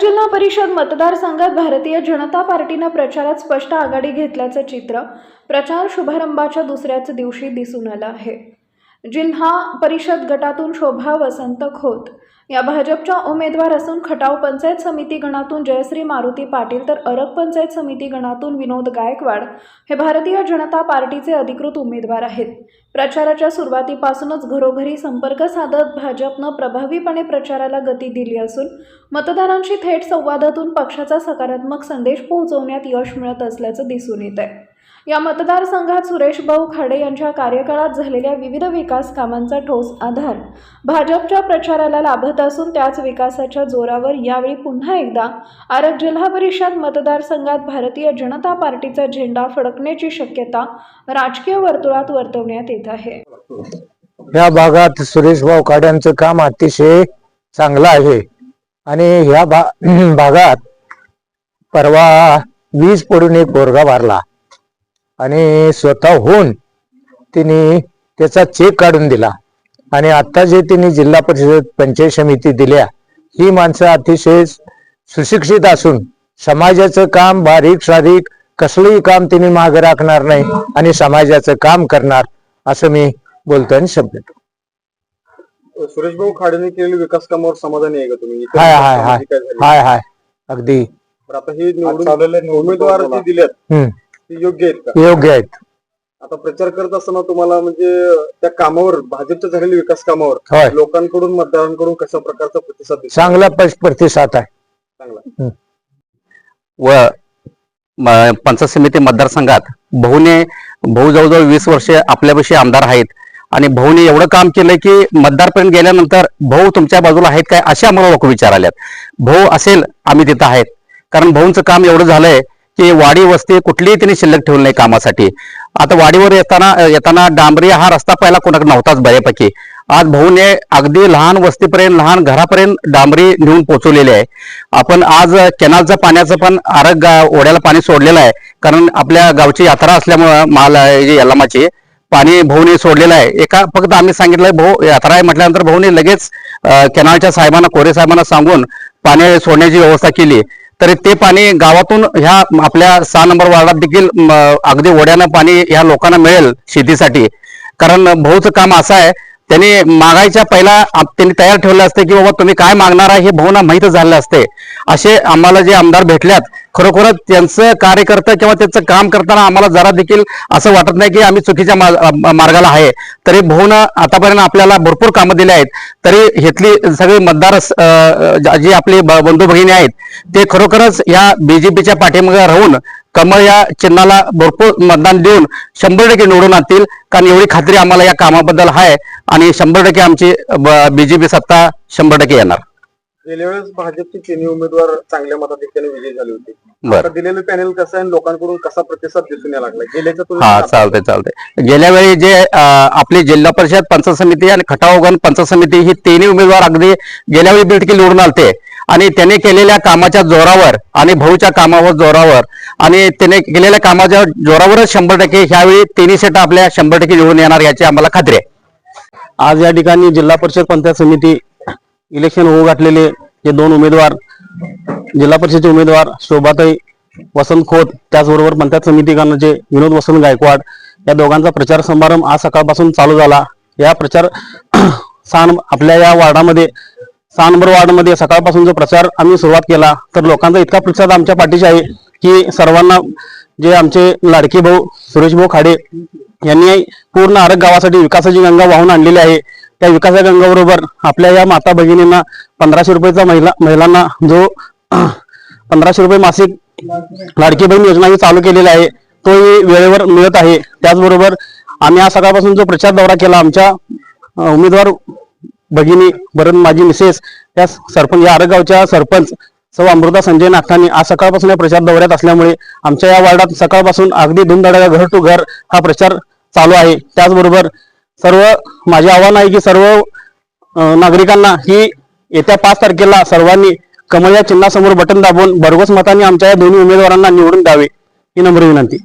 जिल्हा परिषद मतदारसंघात भारतीय जनता पार्टीनं प्रचारात स्पष्ट आघाडी घेतल्याचं चित्र प्रचार शुभारंभाच्या दुसऱ्याच दिवशी दिसून आलं आहे. जिल्हा परिषद गटातून शोभा वसंत खोत. या भाजपच्या उमेदवार असून खटाव पंचायत समिती गणातून जयश्री मारुती पाटील तर अरग पंचायत समिती गणातून विनोद गायकवाड हे भारतीय जनता पार्टीचे अधिकृत उमेदवार आहेत. प्रचाराच्या सुरुवातीपासूनच घरोघरी संपर्क साधत भाजपनं प्रभावीपणे प्रचाराला गती दिली असून मतदारांशी थेट संवादातून पक्षाचा सकारात्मक संदेश पोहोचवण्यात यश मिळत असल्याचं दिसून येत आहे या मतदारसंघात सुरेश भाऊ खाडे यांच्या कार्यकाळात झालेल्या विविध विकास कामांचा ठोस आधार. भाजपच्या प्रचाराला लाभत असून त्याच विकासाच्या जोरावर यावेळी पुन्हा एकदा आरग जिल्हा परिषद मतदारसंघात भारतीय जनता पार्टीचा झेंडा फडकण्याची शक्यता राजकीय वर्तुळात वर्तवण्यात येत आहे. या भागात सुरेश भाऊ काड्यांचं काम अतिशय चांगलं आहे. आणि ह्या भागात परवा वीज पडून एक बोरगा भरला आणि स्वतःहून तिने त्याचा चेक काढून दिला. आणि आता जे तिने जिल्हा परिषद पंचायत समिती दिल्या ही माणसं अतिशय सुशिक्षित असून समाजाचं काम बारीक सारीक कसलंही काम तिने मागे राखणार नाही आणि समाजाचं काम करणार असं मी बोलतो आणि शब्द सुरेश भाऊ खाडेने केलेल्या विकास कामावर समाधानी आहे का तुम्ही? हाय हाय हाय? हाय हाय. अगदी. आता हे निवडून उमेदवार जे दिलेत ते योग्य आहेत का? योग्य आहेत. आता प्रचार करत असताना तुम्हाला म्हणजे त्या कामावर भाजपच्या झालेल्या विकास कामावर लोकांकडून मतदारांकडून कशा प्रकारचा प्रतिसाद दिसतो? चांगला पश- प्रतिसाद आहे. चांगला. व म- पंचायत समिती मतदारसंघात भाऊने भाऊ जवळजवळ वीस वर्षे आपल्यापाशी आमदार आहेत. आणि भाऊने एवढं काम केलंय की मतदारपर्यंत गेल्यानंतर भाऊ तुमच्या बाजूला आहेत काय असे आम्हाला लोक विचाराल्यात भाऊ असेल आम्ही तिथं आहेत. कारण भाऊंचं काम एवढं झालंय की वाडी वस्ती कुठलीही त्यांनी शिल्लक ठेवली नाही कामासाठी. आता वाडीवर येताना येताना डांबरी हा रस्ता पहिला कोणाकडे नव्हताच बऱ्यापैकी. आज भाऊने अगदी लहान वस्तीपर्यंत लहान घरापर्यंत डांबरी नेऊन पोहोचवलेली आहे. आपण आज कॅनलचं पाण्याचं पण आरग ओढ्याला पाणी सोडलेलं आहे. कारण आपल्या गावची यात्रा असल्यामुळं माल आहे पाणी भाऊने सोडलेलं आहे. एका फक्त आम्ही सांगितलंय भाऊ यात्रा आहे म्हटल्यानंतर भाऊने लगेच कॅनलच्या साहेबांना कोरे साहेबांना सांगून पाणी सोडण्याची व्यवस्था केली. तरी ते पाणी गावातून ह्या आपल्या सहा नंबर वार्डात देखील अगदी ओढ्यानं पाणी ह्या लोकांना मिळेल शेतीसाठी. कारण भाऊचं काम असं आहे त्यांनी मागायच्या पहिला आप- त्यांनी तयार ठेवलं असते की बाबा तुम्ही काय मागणार आहे हे भाऊना माहीत झालं असते. असे आम्हाला जे आमदार भेटल्यात खरोखरच त्यांचं कार्यकर्ता किंवा त्यांचं काम करताना आम्हाला जरा देखील असं वाटत नाही की आम्ही चुकीच्या मा- मार्गाला आहे. तरी भाऊनं आतापर्यंत आपल्याला भरपूर कामं दिली आहेत. तरी घेतली सगळे मतदार जी आपली जे आपले ब- बंधू भगिनी आहेत ते खरोखरच या बीजेपीच्या पाठीमागे राहून कमळ या चिन्हाला भरपूर मतदान देऊन शंभर टक्के निवडून आणतील. कारण एवढी खात्री आम्हाला या कामाबद्दल आहे आणि शंभर टक्के आमची बीजेपी सत्ता शंभर टक्के येणार. गेल्या वेळेस भाजपचे तिन्ही उमेदवार चांगल्या मताधिक्याने विजयी झाले होते. बर. आता दिलेलं पॅनल कसं आहे लोकांकडून कसा प्रतिसाद दिसून यायला लागला? गेल्याच्या हा चालतंय चालतंय. गेल्या वेळी जे आपली जिल्हा परिषद पंचायत समिती आणि खटावगण पंचायत समिती ही तिन्ही उमेदवार अगदी गेल्या वेळी बिडकी निवडून आलते. आणि त्याने केलेल्या कामाच्या जोरावर आणि भाऊच्या कामावर जोरावर आणि त्याने केलेल्या कामाच्या जोरावरच शंभर टक्के ह्यावेळी तिन्ही सेट आपल्या शंभर टक्के निवडून येणार याची आम्हाला खात्री आहे. आज या ठिकाणी जिल्हा परिषद पंचायत समिती इलेक्शन होऊ घातलेले जे दोन उमेदवार जिल्हा परिषदचे उमेदवार शोभाताई वसंत खोत त्याचबरोबर पंचायत समिती विनोद वसंत गायकवाड या दोघांचा प्रचार समारंभ आज सकाळपासून चालू झाला. या प्रचार सान आपल्या या वार्डामध्ये सहा नंबर वार्डमध्ये सकाळपासून जो प्रचार आम्ही सुरुवात केला तर लोकांचा इतका प्रतिसाद आमच्या पाठीशी आहे. की सर्वांना जे आमचे लाडके भाऊ सुरेश भाऊ खाडे यांनी पूर्ण आरग गावासाठी विकासाची गंगा वाहून आणलेली आहे. त्या विकासा गंगाबरोबर आपल्या या माता भगिनींना पंधराशे रुपयेचा महिला महिलांना जो पंधराशे रुपये मासिक लाडकी बहीण योजना ही चालू केलेली आहे तोही वेळेवर मिळत आहे. त्याचबरोबर आम्ही आज सकाळपासून जो प्रचार दौरा केला आमच्या उमेदवार भगिनी बरं माझी मिसेस त्या सरपंच या आरगावच्या सरपंच सौ अमृता संजय नागठाणे आज सकाळपासून या प्रचार दौऱ्यात असल्यामुळे आमच्या या वार्डात सकाळपासून अगदी धुमधडाका घर टू घर हा प्रचार चालू आहे. त्याचबरोबर सर्व माझे आव्हान आहे की सर्व नागरिकांना ही येत्या पाच तारखेला सर्वांनी कमल या चिन्हासमोर बटन दाबून भरघोस मताने आमच्या या दोन्ही उमेदवारांना निवडून द्यावे ही नम्र विनंती.